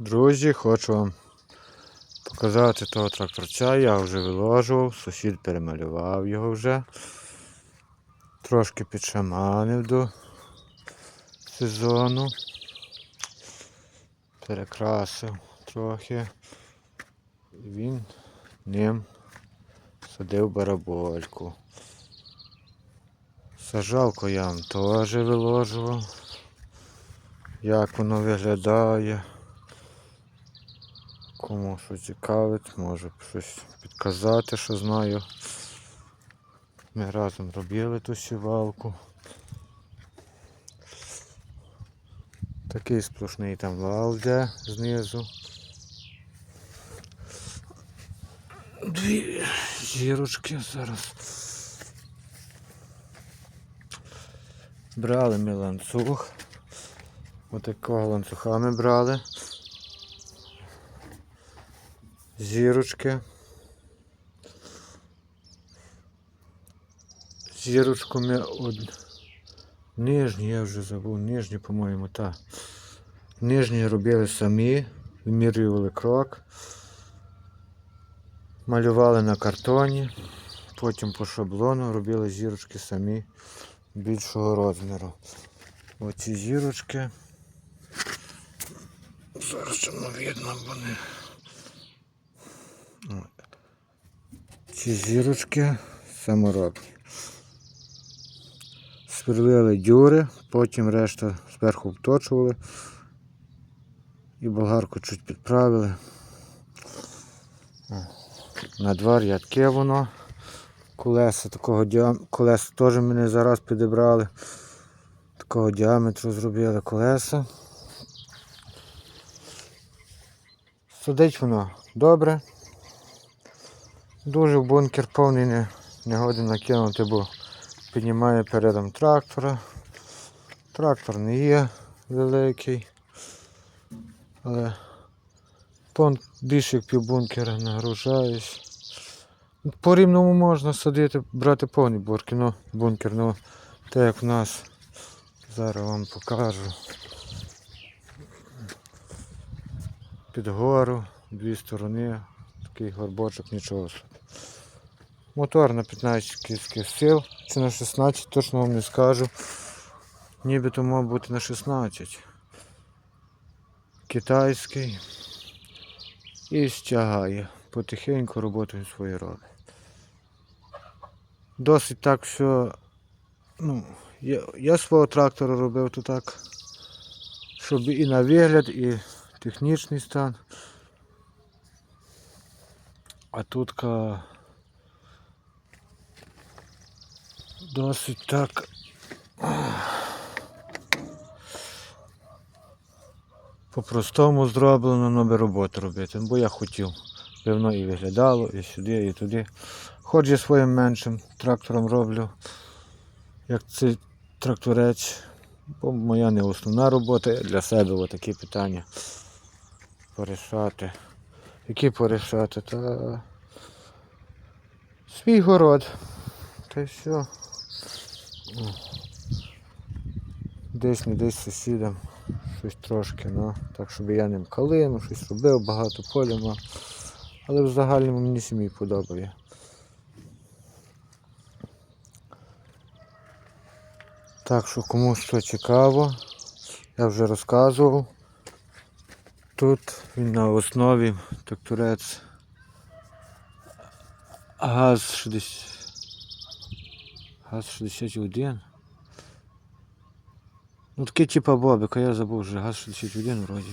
Друзі, хочу вам показати того тракторця. Я вже виложував, сусід перемалював його вже. Трошки підшаманив до сезону. Перекрасив трохи. Він ним садив барабольку. Сажалку я вам теж виложував. Як воно виглядає. Кому що цікавить, можу щось підказати, що знаю. Ми разом робили ту сівалку. Такий сплошний там вал йде знизу. Дві зірочки зараз. Брали ми ланцюг. Отакого ланцюга ми брали. Зірочки. Зірочку ми од... нижні, я вже забув, нижні, по-моєму, та. Нижні робили самі, вимірювали крок, малювали на картоні, потім по шаблону робили зірочки самі більшого розміру. Оці зірочки. Зараз не видно вони. Ці зірочки саморобні. Сверлили дюри, потім решта зверху вточували і болгарку чуть підправили. На два рядки воно. Колеса такого діаметру, колеса теж мене зараз підібрали. Такого діаметру зробили колеса. Сидить воно добре. Дуже бункер повний не, не годен накинути, бо піднімає передом трактора. Трактор не є великий, але більше як півбункера нагружаюсь. По рівному можна садити, брати повні бурки, ну бункер, ну так як в нас. Зараз вам покажу. Під гору, дві сторони, такий горбочок, нічого собі. Мотор на 15 кінських сил, чи на 16, точно вам не скажу. Нібито мав бути на 16. Китайський. І стягає. Потихеньку роботу він свою робить. Досить так все. Ну, я, я свого трактора робив то так, щоб і на вигляд, і технічний стан. А тут ка досить так. По-простому зроблено, але роботу робити. Бо я хотів, воно і виглядало, і сюди, і туди. Хоч я своїм меншим трактором роблю, як цей тракторець. Бо моя не основна робота, для себе отакі питання порішати. Які порішати? Та свій город. Та й все. Десь не десь сусідам щось трошки, ну, так щоб я ним калину, щось робив, багато поля мав. Але в загальному мені сім'ї подобає. Так що кому що цікаво, я вже розказував. Тут він на основі тракторець ГАЗ 60. ГАЗ 61. Ну такий типа бобика, я забув вже, ГАЗ 61 вроді.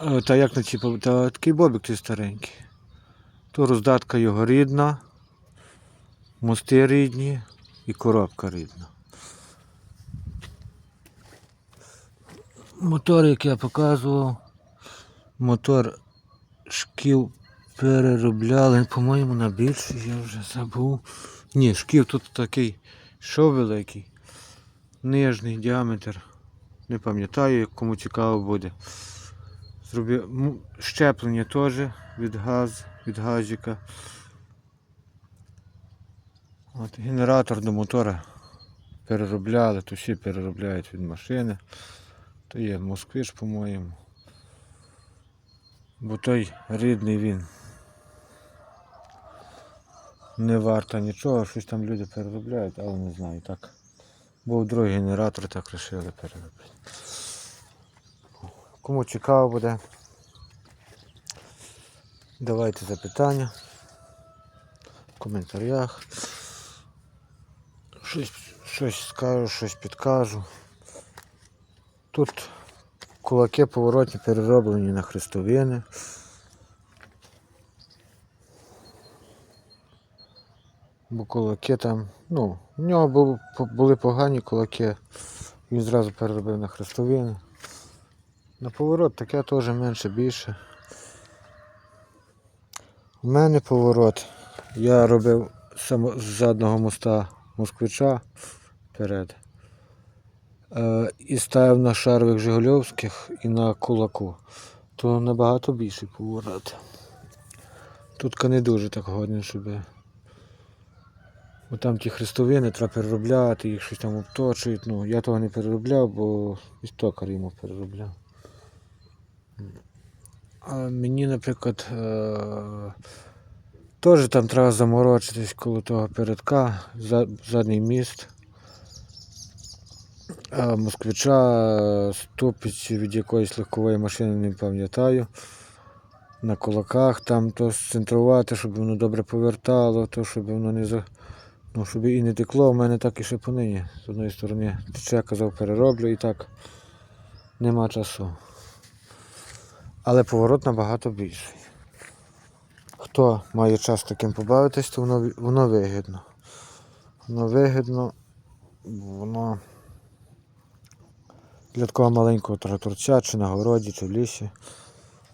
Е, Та як не типа, та такий бобик той старенький. То роздатка його рідна, мости рідні і коробка рідна. Мотор, як я показував, мотор шків переробляли, по-моєму, на більший, я вже забув. Ні, шків тут такий, що великий, нижній діаметр. Не пам'ятаю, кому цікаво буде. Зробив щеплення теж від газ, від газика. От, генератор до мотора переробляли, то всі переробляють від машини. То є москвич, по-моєму. Бо той рідний він. Не варто нічого, щось там люди переробляють, але не знаю, так. Був другий генератор, так вирішили переробити. Кому цікаво буде, давайте запитання в коментарях. Щось, щось скажу, щось підкажу. Тут кулаки поворотні перероблені на хрестовини. Бо кулаки там, ну, в нього були, погані кулаки, він зразу переробив на хрестовини. На поворот таке теж менше більше. У мене поворот. Я робив з заднього моста москвича вперед. Е, і ставив на шарових Жигульовських і на кулаку. То набагато більший поворот. Тут не дуже так годні, щоб. Бо там ті хрестовини треба переробляти, їх щось там обточують. Ну, я того не переробляв, бо і токар йому переробляв. А мені, наприклад, е- теж там треба заморочитись коло того передка, задній міст. Москвича е, ступить від якоїсь легкової машини, не пам'ятаю. На кулаках там то центрувати, щоб воно добре повертало, то щоб воно не за. Ну, щоб і не текло, у мене так і ще понині. З одної сторони я казав, перероблю і так нема часу. Але поворот набагато більший. Хто має час таким побавитись, то воно, воно вигідно. Воно вигідно, воно для такого маленького тракторця, чи на городі, чи в лісі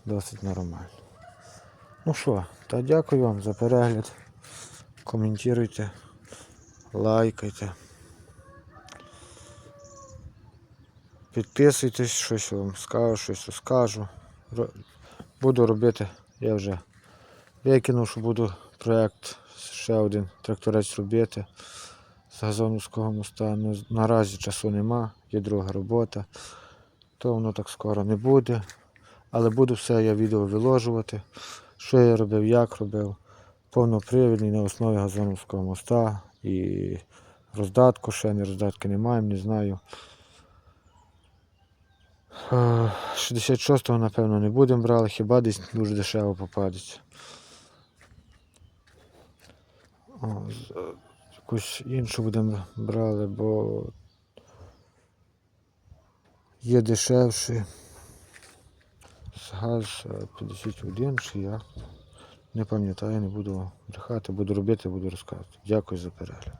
досить нормально. Ну що, та дякую вам за перегляд. Коментуйте, лайкайте. Підписуйтесь, щось вам скажу, щось розкажу. Буду робити, я вже викинув, що буду проєкт ще один тракторець робити з газоновського моста. Ну, наразі часу нема, є друга робота, то воно так скоро не буде. Але буду все я відео виложувати, що я робив, як робив. Повнопривідний на основі газоновського моста і роздатку ще не роздатки не маємо, не знаю. Е, 66-го, напевно, не будемо брали, хіба десь дуже дешево попадеться. Якусь іншу будемо брали, бо є дешевші. Газ е, 51 чи як. Не пам'ятаю, не буду брехати, буду робити, буду розказувати. Дякую за перегляд.